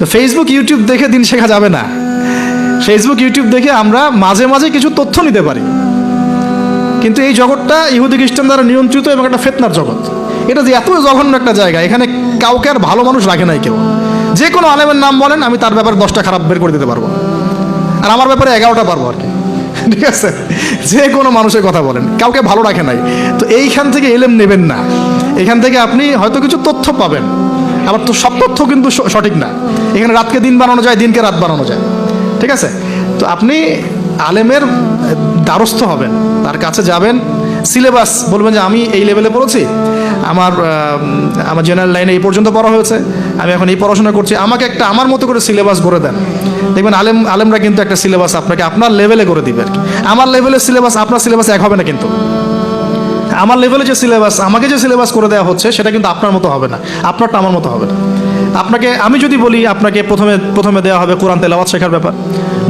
তো Facebook YouTube দেখে দিন শেখা যাবে না। ফেসবুক ইউটিউব দেখে আমরা মাঝে মাঝে কিছু তথ্য নিতে পারি। কিন্তু এই জগৎটা ইহুদি, খ্রিস্টান দ্বারা নিয়ন্ত্রিত এবং একটা ফেতনার জগৎ। এটা যে এত জঘন্য একটা জায়গা, এখানে কাউকে আর ভালো মানুষ রাখে নাই কেউ। যে কোনো আলেমের নাম বলেন, আমি তার ব্যাপারে দশটা খারাপ বের করে দিতে পারব। আর আমার ব্যাপারে এগারোটা পারব আর কি। ঠিক আছে? যে কোনো মানুষের কথা বলেন, কাউকে ভালো রাখে নাই। তো এইখান থেকে এলেম নেবেন না। এখান থেকে আপনি হয়তো কিছু তথ্য পাবেন। আবার তো সব তথ্য কিন্তু সঠিক না। এখানে রাতকে দিন বানানো যায়, দিনকে রাত বানানো যায়। ঠিক আছে? তো আপনি আলেমের দ্বারস্থ হবেন, তার কাছে যাবেন। সিলেবাস, বলবেন যে আমি এই লেভেলে পড়েছি, আমার আমার জেনারেল লাইনে এই পর্যন্ত পড়া হয়েছে, আমি এখন এই পড়াশোনা করছি। আমাকে একটা আমার মতো করে সিলেবাস করে দেন। দেখবেন আলেম, আলেমরা কিন্তু একটা সিলেবাস আপনাকে আপনার লেভেলে করে দিবে আর কি। আমার লেভেলের সিলেবাস, আপনার সিলেবাস এক হবে না কিন্তু। আমার লেভেলে যে সিলেবাস আমাকে যে সিলেবাস করে দেওয়া হচ্ছে, সেটা কিন্তু আপনার মতো হবে না। আপনারটা আমার মতো হবে না। আপনাকে, আমি যদি বলি আপনাকে প্রথমে প্রথমে দেওয়া হবে কোরআন তেলাওয়াত শেখার ব্যাপার।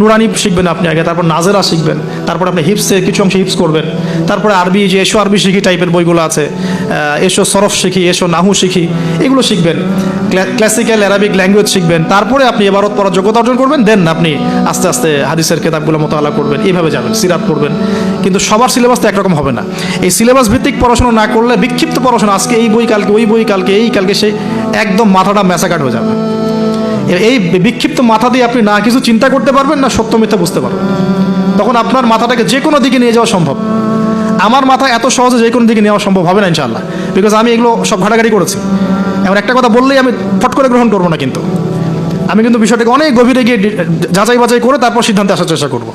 নুরানি শিখবেন আপনি আগে, তারপর নাজেরা শিখবেন, তারপর আপনি হিপসে কিছু অংশে হিপস করবেন। তারপরে আরবি, যে এসো আরবি শিখি টাইপের বইগুলো আছে এসো সরফ শিখি, এসো নাহু শিখি, এগুলো শিখবেন। ক্লাসিক্যাল অ্যারাবিক ল্যাঙ্গুয়েজ শিখবেন। তারপরে আপনি এবারত পড়ার যোগ্যতা অর্জন করবেন দেন আপনি আস্তে আস্তে হাদিসের কেতাবগুলো মোতালা করবেন এইভাবে যাবেন, সিরাত পড়বেন। কিন্তু সবার সিলেবাস তো একরকম হবে না। এই সিলেবাস ভিত্তিক পড়াশোনা না করলে, বিক্ষিপ্ত পড়াশোনা, আজকে এই বই, কালকে ওই বই, কালকে এই, কালকে সেই একদম মাথাটা ম্যাসাকাট হয়ে যাবে। এই বিক্ষিপ্ত মাথা দিয়ে আপনি না কিছু চিন্তা করতে পারবেন, না সত্য মিথ্যা বুঝতে পারবেন। তখন আপনার মাথাটাকে যে কোনো দিকে নিয়ে যাওয়া সম্ভব। আমার মাথা এত সহজে যে কোনো দিকে নেওয়া সম্ভব হবে না ইনশাল্লাহ বিকজ আমি এগুলো সব ঘাটাঘাটি করেছি। এমন একটা কথা বললেই আমি ফট করে গ্রহণ করব না কিন্তু। আমি কিন্তু বিষয়টাকে অনেক গভীরে গিয়ে যাচাই বাছাই করে তারপর সিদ্ধান্তে আসার চেষ্টা করব।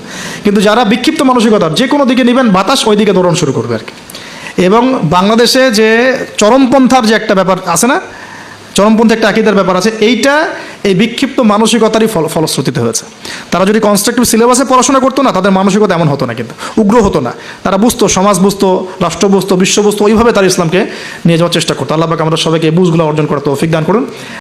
কিন্তু যারা বিক্ষিপ্ত মানসিকতার যে কোনো দিকে নেবেন, বাতাস ওই দিকে দৌড়ানো শুরু করবে আর কি। এবং বাংলাদেশে যে চরমপন্থার যে একটা ব্যাপার আছে না চরমপন্থী একটা আকিদার ব্যাপার আছে। এইটা এই বিক্ষিপ্ত মানসিকতারই ফল ফলশ্রুতিতে হয়েছে। তারা যদি কনস্ট্রাকটিভ সিলেবাসে পড়াশোনা করতো না, তাদের মানসিকতা এমন হতো না কিন্তু। উগ্র হতো না। তারা বুঝতো, সমাজ বুঝতো, রাষ্ট্র বুঝতো, বিশ্ব বুঝতো, ওইভাবে তারা ইসলামকে নিয়ে যাওয়ার চেষ্টা করতো। আল্লাহ আমরা সবাইকে বুঝগুলো অর্জন করতো তৌফিক দান করুন।